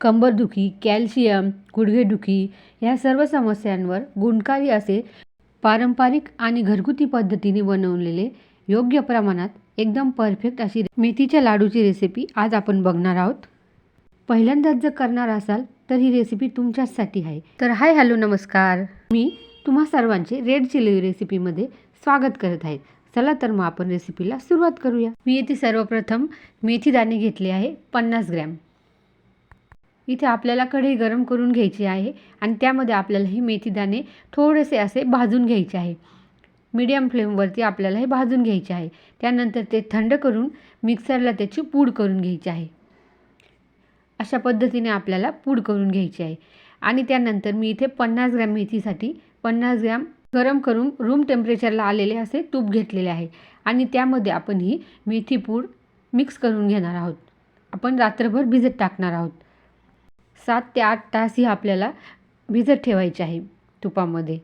कंबरदुखी कॅल्शियम गुडघेदुखी या सर्व समस्यांवर गुणकारी असे पारंपरिक आणि घरगुती पद्धतीने बनवलेले योग्य प्रमाणात एकदम परफेक्ट अशी मेथीच्या लाडूची रेसिपी आज आपण बघणार आहोत. पहिल्यांदाच जर करणार असाल तर ही रेसिपी तुमच्याचसाठी आहे. तर हाय हॅलो नमस्कार. मी तुम्हा सर्वांचे रेड चिली रेसिपीमध्ये स्वागत करत आहे. चला तर मग आपण रेसिपीला सुरुवात करूया. मी येथे सर्वप्रथम मेथी दाणे घेतले आहे पन्नास ग्रॅम. इथे आपल्याला कढई गरम करून घ्यायची आहे आणि त्यामध्ये आपल्याला हे मेथीदाणे थोडेसे असे भाजून घ्यायचे आहे. मीडियम फ्लेमवरती आपल्याला हे भाजून घ्यायचे आहे. त्यानंतर ते थंड करून मिक्सरला त्याची पूड करून घ्यायची आहे. अशा पद्धतीने आपल्याला पूड करून घ्यायची आहे. आणि त्यानंतर मी इथे पन्नास ग्रॅम मेथीसाठी पन्नास ग्रॅम गरम करून रूम टेम्परेचरला आलेले असे तूप घेतलेले आहे. आणि त्यामध्ये आपण ही मेथी पूड मिक्स करून घेणार आहोत. आपण रात्रभर भिजत टाकणार आहोत. सात ते आठ तास ही आपल्याला भिजत ठेवायची आहे तुपामध्ये.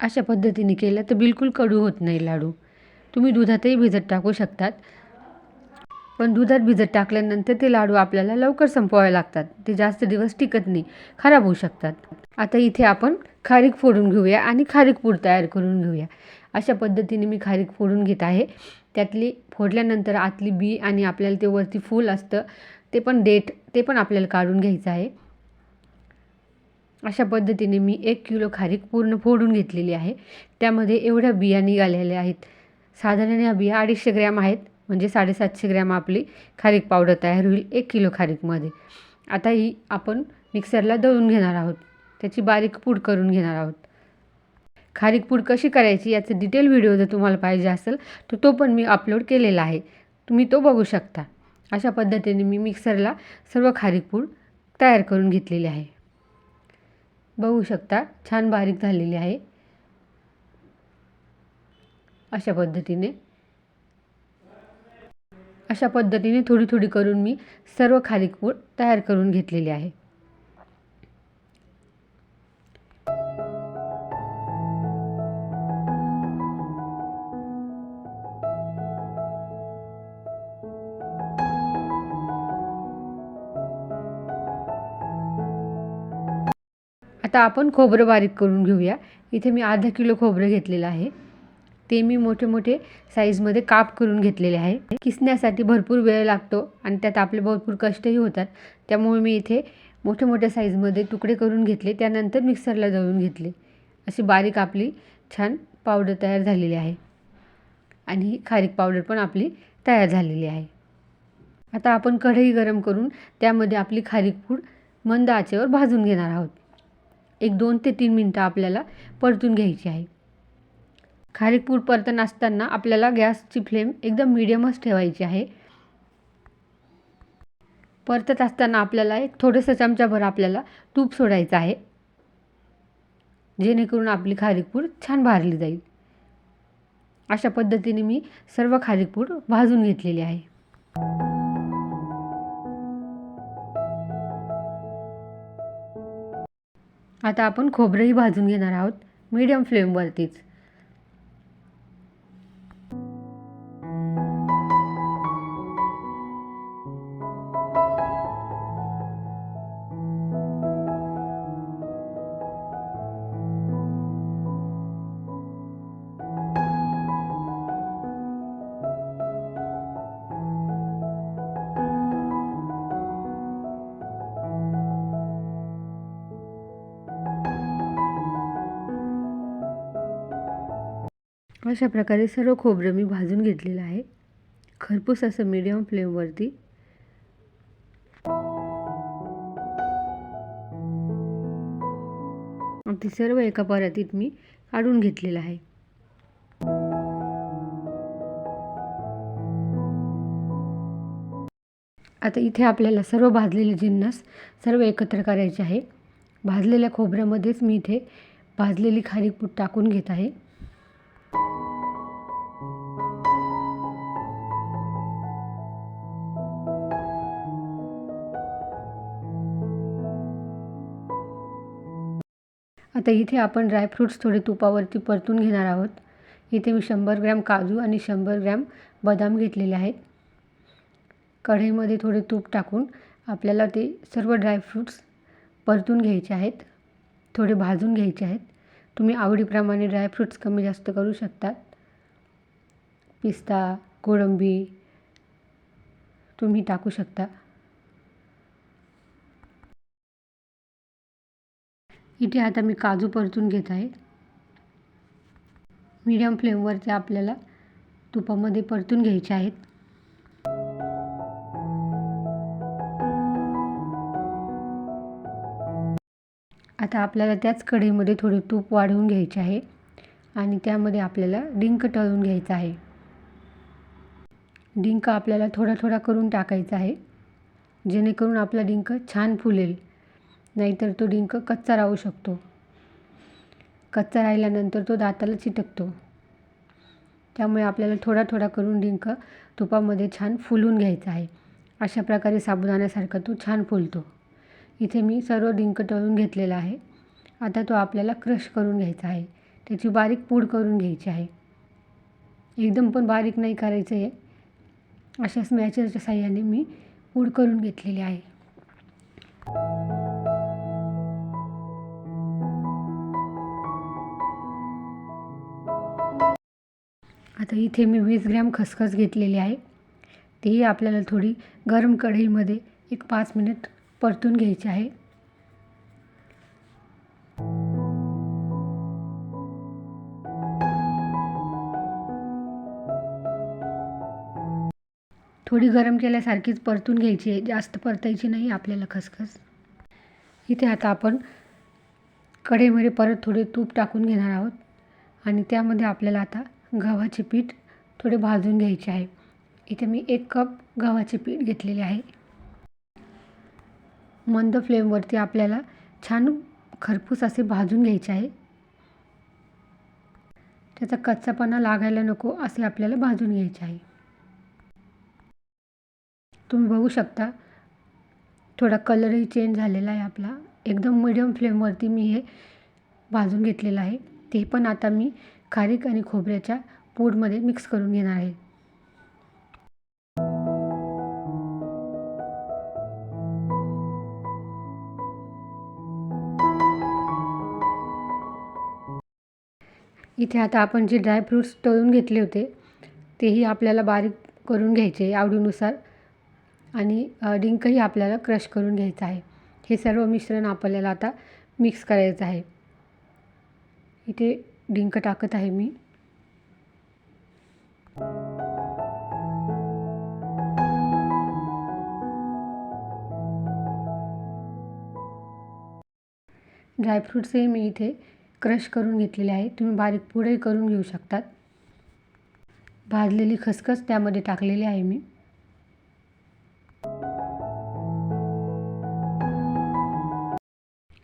अशा पद्धतीने केलं तर बिलकुल कडू होत नाही लाडू. तुम्ही दुधातही भिजत टाकू शकतात. पण दुधात भिजत टाकल्यानंतर ते लाडू आपल्याला लवकर संपवावे लागतात. ते जास्त दिवस टिकत नाही खराब होऊ शकतात. आता इथे आपण खारीक फोडून घेऊया आणि खारीक पूड तयार करून घेऊया. अशा पद्धतीने मी खारीक फोडून घेत आहे. त्यातली फोडल्यानंतर आतली बी आणि आपल्याला ते वरती फूल असतं ते पण डेट ते पण आपल्याला काढून घ्यायचं आहे. अशा पद्धतीने मी एक किलो खारीक पूर्ण फोडून घेतलेली आहे. त्यामध्ये एवढ्या बिया निघालेल्या आहेत. साधारण ह्या बिया अडीचशे ग्रॅम आहेत. म्हणजे साडेसातशे ग्रॅम आपली खारीक पावडर तयार होईल एक किलो खारीकमध्ये. आता ही आपण मिक्सरला दळून घेणार आहोत. त्याची बारीक पूड करून घेणार आहोत. खारीक पूड कशी करायची याचं डिटेल व्हिडिओ जर तुम्हाला पाहिजे असेल तर तो पण मी अपलोड केलेला आहे. तुम्ही तो बघू शकता. अशा पद्धतीने मी मिक्सरला सर्व खारीक पूड तयार करून घेतलेली आहे. बघू शकता छान बारीक झालेली आहे. अशा पद्धतीने. अशा पद्धतीने थोडी थोडी करून मी सर्व खारीक पूड तयार करून घेतलेली आहे. आता आपण खोबरं बारीक करून घेऊया. इथे मी अर्धा किलो खोबरं घेतलेलं आहे. ते मी मोठे मोठे साईजमध्ये काप करून घेतलेले आहे. किसण्यासाठी भरपूर वेळ लागतो आणि त्यात आपले भरपूर कष्टही होतात. त्यामुळे मी इथे मोठ्या मोठ्या साईजमध्ये तुकडे करून घेतले. त्यानंतर मिक्सरला दळून घेतले. अशी बारीक आपली छान पावडर तयार झालेली आहे. आणि ही खारीक पावडर पण आपली तयार झालेली आहे. आता आपण कढई गरम करून त्यामध्ये आपली खारीक पूड मंद आचेवर भाजून घेणार आहोत. एक दोन ते तीन मिनटं आपल्याला परतून घ्यायची आहे. खारीक पूड परतन असताना आपल्याला गॅसची फ्लेम एकदम मिडियमच ठेवायची आहे. परतत असताना आपल्याला एक थोडंसं चमचाभर आपल्याला तूप सोडायचं आहे. जेणेकरून आपली खारीकपूड छान भारली जाईल. अशा पद्धतीने मी सर्व खारीकपूड भाजून घेतलेली आहे. आता आपण खोबरंही भाजून घेणार आहोत. मीडियम फ्लेमवरतीच. अशा प्रकारे सर्व खोबरं मी भाजून घेतलेलं आहे. खरपूस असं मीडियम फ्लेमवरती ती सर्व एका परातीत मी काढून घेतलेलं आहे. आता इथे आपल्याला सर्व भाजलेले जिन्नस सर्व एकत्र करायचे आहे. भाजलेल्या खोबऱ्यामध्येच मी इथे भाजलेली खारीक टाकून घेत आहे. आता इथे आपण ड्रायफ्रूट्स थोडे तुपावरती परतून घेणार आहोत. इथे मी शंभर ग्रॅम काजू आणि शंभर ग्रॅम बदाम घेतलेले आहेत. कढईमध्ये थोडे तूप टाकून आपल्याला ते सर्व ड्रायफ्रूट्स परतून घ्यायचे आहेत. थोडे भाजून घ्यायचे आहेत. तुम्ही आवडीप्रमाणे ड्रायफ्रूट्स कमी जास्त करू शकतात पिस्ता कोळंबी तुम्ही टाकू शकता. इथे आता मी काजू परतून घेत आहे. मीडियम फ्लेमवरती आपल्याला तुपामध्ये परतून घ्यायचे आहेत. आता आपल्याला त्याच कढईमध्ये थोडे तूप वाढवून घ्यायचे आहे आणि त्यामध्ये आपल्याला डिंक टळून घ्यायचा आहे. डिंक आपल्याला थोडा थोडा करून टाकायचा आहे. जेणेकरून आपला डिंक छान फुलेल. नाहीतर तो डिंक कच्चा राहू शकतो. कच्चा राहिल्यानंतर तो दाताला चिटकतो. त्यामुळे आपल्याला थोडा थोडा करून डिंक तुपामध्ये छान फुलून घ्यायचा आहे. अशा प्रकारे साबुदाण्यासारखा तो छान फुलतो. इथे मी सर्व डिंक तळून घेतलेला आहे. आता तो आपल्याला क्रश करून घ्यायचा आहे. त्याची बारीक पूड करून घ्यायची आहे. एकदम पण बारीक नाही करायचं आहे अशा स्मॅचरच्या साह्याने मी पूड करून घेतलेली आहे. आता इथे मी वीस ग्रॅम खसखस घेतलेली आहे. तीही आपल्याला थोडी गरम कढईमध्ये एक पाच मिनिट परतून घ्यायची आहे. थोडी गरम केल्यासारखीच परतून घ्यायची आहे. जास्त परतायची नाही आपल्याला खसखस. इथे आता आपण कढईमध्ये परत थोडे तूप टाकून घेणार आहोत. आणि त्यामध्ये आपल्याला आता गव्हाचे पीठ थोडे भाजून घ्यायचे आहे. इथे मी एक कप गव्हाचे पीठ घेतलेले आहे. मंद फ्लेमवरती आपल्याला छान खरपूस असे भाजून घ्यायचे आहे. त्याचा कच्चापणा लागायला नको असे आपल्याला भाजून घ्यायचे आहे. तुम्ही बघू शकता थोडा कलरही चेंज झालेला आहे आपला. एकदम मिडियम फ्लेमवरती मी हे भाजून घेतलेलं आहे. ते पण आता मी खारीक आणि खोबऱ्याच्या पूडमध्ये मिक्स करून घेणार आहे. इथे आता आपण जे ड्रायफ्रूट्स तळून घेतले होते तेही आपल्याला बारीक करून घ्यायचे आवडीनुसार आणि डिंकही आपल्याला क्रश करून घ्यायचं आहे. हे सर्व मिश्रण आपल्याला आता मिक्स करायचं आहे. इथे डिंक टाकत आहे मी. ड्रायफ्रूट्सही मी इथे क्रश करून घेतलेले आहे. तुम्ही बारीक पुढे करून घेऊ शकतात. भाजलेली खसखस त्यामध्ये टाकलेली आहे मी.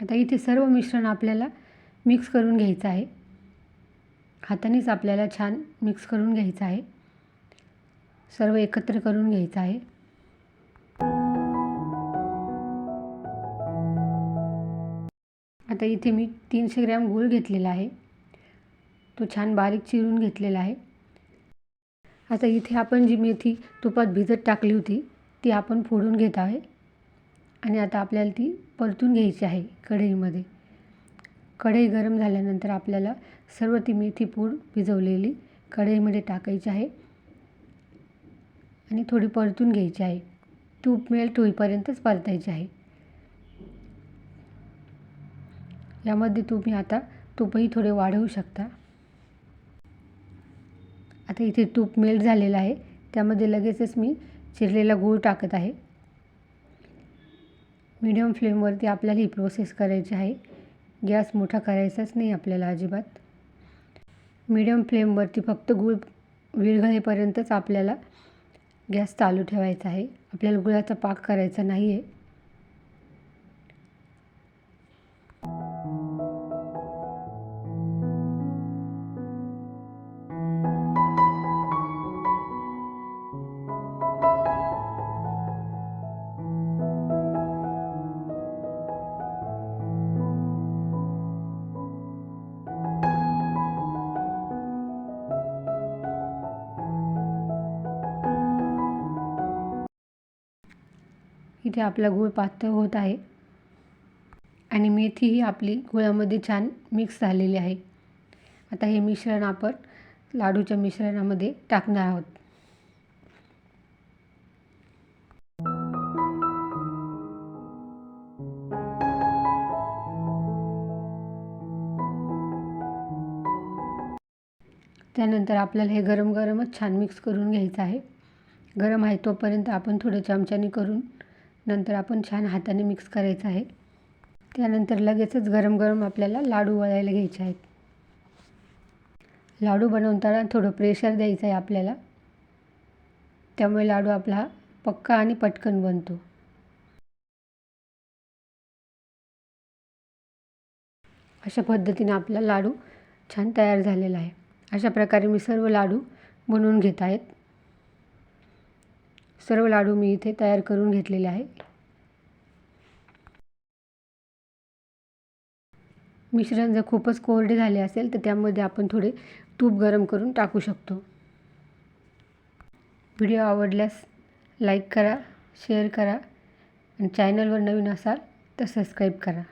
आता इथे सर्व मिश्रण आपल्याला मिक्स करून घ्यायचं आहे. हातानेच आपल्याला छान मिक्स करून घ्यायचं आहे. सर्व एकत्र करून घ्यायचं आहे. आता इथे मी तीनशे ग्रॅम गूळ घेतलेला आहे. तो छान बारीक चिरून घेतलेला आहे. आता इथे आपण जी मेथी तुपात भिजत टाकली होती ती आपण फोडून घेत आहे. आणि आता आपल्याला ती परतून घ्यायची आहे कढईमध्ये. कढई गरम झाल्यानंतर आपल्याला सर्व ती मेथी पूड भिजवलेली कढईमध्ये टाकायची आहे आणि थोडी परतून घ्यायची आहे. तूप मिळेल होईपर्यंतच परतायची आहे. यामध्ये तुम्ही आता तूपही थोडे वाढवू शकता. आता इथे तूप मेल्ट झालेलं आहे. त्यामध्ये लगेचच मी चिरलेला गूळ टाकत आहे. मीडियम फ्लेमवरती आपल्याला ही प्रोसेस करायची आहे. गॅस मोठा करायचाच नाही आपल्याला अजिबात. मिडियम फ्लेमवरती फक्त गुळ विरघळेपर्यंतच आपल्याला गॅस चालू ठेवायचा आहे. आपल्याला गुळाचा पाक करायचा नाही आहे इथे आपला गूळ पातळ होत आहे. आणि मेथी ही आपली गुळामध्ये छान मिक्स झालेली आहे. आता हे मिश्रण आपण लाडूच्या मिश्रणामध्ये टाकणार आहोत. त्यानंतर आपल्याला हे गरम गरमच छान मिक्स करून घ्यायचं आहे. गरम आहे तोपर्यंत आपण थोडं चमच्याने करून नंतर आपण छान हाताने मिक्स करायचं आहे. त्यानंतर लगेचच गरम गरम आपल्याला लाडू वळायला घ्यायचे आहेत. लाडू बनवताना थोडं प्रेशर द्यायचं आहे आपल्याला. त्यामुळे लाडू आपला पक्का आणि पटकन बनतो. अशा पद्धतीने आपला लाडू छान तयार झालेला आहे. अशा प्रकारे मी सर्व लाडू बनवून घेत आहेत. सर्व लाडू मी इथे तयार करून घेतलेले आहे. मिश्रण जर खूपच कोरडे झाले असेल तर त्यामध्ये आपण थोडे तूप गरम करून टाकू शकतो. व्हिडिओ आवडल्यास लाईक करा शेअर करा आणि चॅनलवर नवीन असाल तर सबस्क्राईब करा.